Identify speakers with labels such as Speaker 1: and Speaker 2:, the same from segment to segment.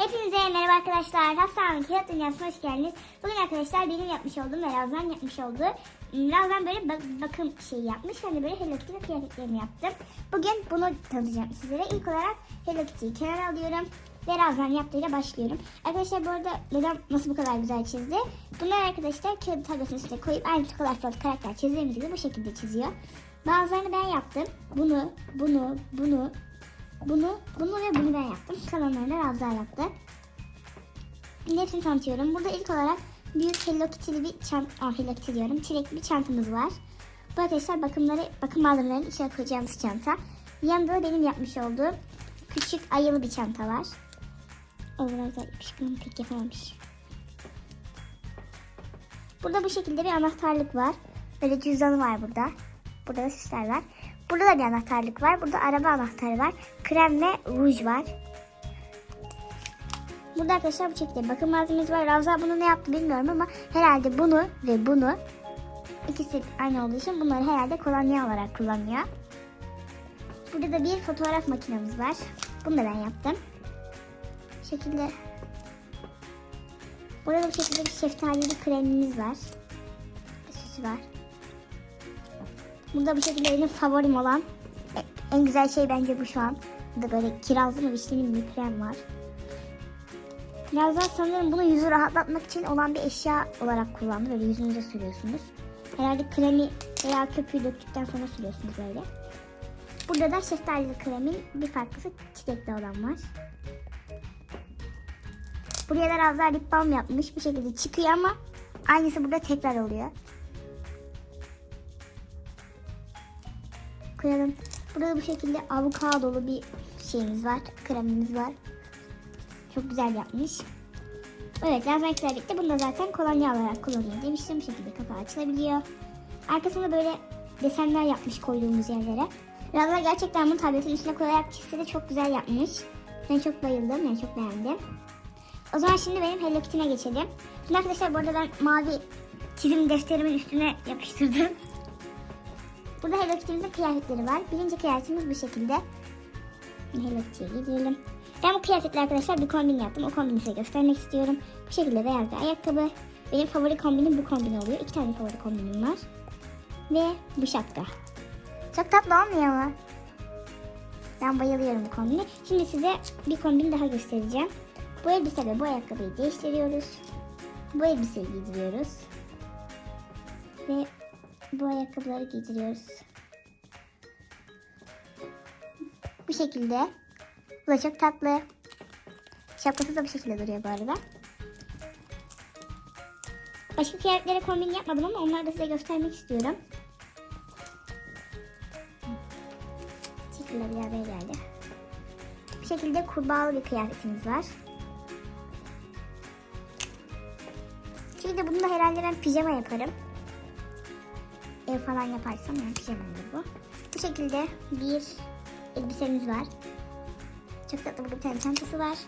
Speaker 1: Hepinize merhaba arkadaşlar. Hafsa'nın Kağıt Dünyası'na hoş geldiniz. Bugün arkadaşlar benim yapmış olduğum ve Razan yapmış olduğu ım, Razan böyle bak- bakım şeyi yapmış. Hani böyle Hello Kitty ve kıyafetlerini yaptım. Bugün bunu tanıtacağım sizlere. İlk olarak Hello Kitty'yi kenara alıyorum. Ve Razan yaptığıyla başlıyorum. Arkadaşlar bu arada neden nasıl bu kadar güzel çizdi? Bunlar arkadaşlar kağıt tablasının üstüne koyup aynı kadar karakter çizdiğimiz gibi bu şekilde çiziyor. Bazılarını ben yaptım. Bunu, bunu, bunu, bunu, bunu ve bunu ben yaptım. Kalanlarını Ravza yaptı. Şimdi hepsini tanıtıyorum. Burada ilk olarak büyük Hello Kitty'li bir çanta, ah Hello Kitty diyorum, çilekli bir çantamız var. Bu arkadaşlar bakımları, bakım malzemelerinin içine koyacağımız çanta. Yanında da benim yapmış olduğum küçük ayılı bir çanta var. O biraz da yapışkanım pek yapamamış. Burada bu şekilde bir anahtarlık var. Böyle cüzdanı var burada. Burada da süsler var. Burada da bir anahtarlık var. Burada araba anahtarı var. Krem ve ruj var. Burada arkadaşlar bu şekilde bakım malzememiz var. Ravza bunu ne yaptı bilmiyorum ama herhalde bunu ve bunu ikisi aynı olduğu için bunları herhalde kolonya olarak kullanıyor. Burada da bir fotoğraf makinemiz var. Bunu da ben yaptım. Bu şekilde Burada da bu şekilde bir şeftalili kremimiz var. Süsü var. Burada bu şekilde benim favorim olan en güzel şey bence bu şu an. Burada böyle kirazlı mı vişneli bir krem var. Biraz daha sanırım bunu yüzü rahatlatmak için olan bir eşya olarak kullandı. Böyle yüzünüze sürüyorsunuz. Herhalde kremi veya köpüğü döktükten sonra sürüyorsunuz böyle. Burada da şeftalili kremin bir farklısı çilekli olan var. Buraya da Ravza lip balm yapmış. Bu şekilde çıkıyor ama aynısı burada tekrar oluyor. Koyalım. Burada bu şekilde avokadolu bir şeyimiz var. Kremimiz var. Çok güzel yapmış. Evet lazer birlikte bunu da zaten kolonya olarak kullanıyor demiştim. Bu şekilde kapağı açılabiliyor. Arkasında böyle desenler yapmış koyduğumuz yerlere. Lazer gerçekten bunu tabletin üstüne koyarak çizse de çok güzel yapmış. Ben çok bayıldım. Ben çok beğendim. O zaman şimdi benim Hello Kitty'ne geçelim. Şimdi arkadaşlar bu arada ben mavi çizim defterimin üstüne yapıştırdım. Burada Hello kıyafetleri var. Birinci kıyafetimiz bu şekilde. Hello Kitty'ye gidelim. Ben bu kıyafetle arkadaşlar bir kombin yaptım. O kombini size göstermek istiyorum. Bu şekilde beyaz bir ayakkabı. Benim favori kombinim bu kombin oluyor. İki tane favori kombinim var. Ve bu şapka. Çok tatlı olmuyor mu? Ben bayılıyorum bu kombine. Şimdi size bir kombin daha göstereceğim. Bu elbise ve bu ayakkabıyı değiştiriyoruz. Bu elbiseyi giydiriyoruz. Ve bu ayakkabıları giydiriyoruz. Bu şekilde. Bu da çok tatlı. Şapkası da bu şekilde duruyor bu arada. Başka kıyafetlere kombin yapmadım ama onları da size göstermek istiyorum. Şekilde bir araya geldi. Bu şekilde kurbağalı bir kıyafetimiz var. Şimdi bunu da herhalde ben pijama yaparım. Ev falan yaparsam yani pijama olur bu. Bu şekilde bir elbisemiz var. Çok tatlı bir tane çantası var.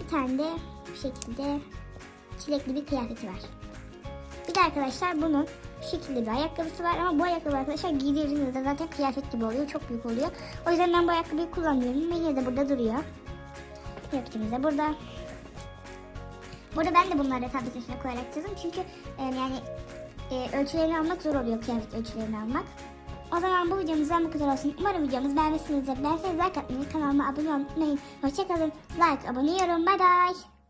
Speaker 1: Bir tane de bu şekilde çilekli bir kıyafeti var. Bir de arkadaşlar bunun bu şekilde bir ayakkabısı var ama bu ayakkabı arkadaşlar giydirdiğinizde zaten kıyafet gibi oluyor. Çok büyük oluyor. O yüzden ben bu ayakkabıyı kullanmıyorum ve yine de burada duruyor. Kıyafetimiz de burada. Burada ben de bunları tabletin üstüne koyarak çizdim. Çünkü yani e, ölçülerini almak zor oluyor kıyafet ölçülerini almak. O zaman bu videomuzdan bu kadar olsun. Umarım videomuzu beğenmişsinizdir. Beğenseniz like atmayı, kanalıma abone olmayı. Hoşçakalın. Like, abone, yorum. Bye bye.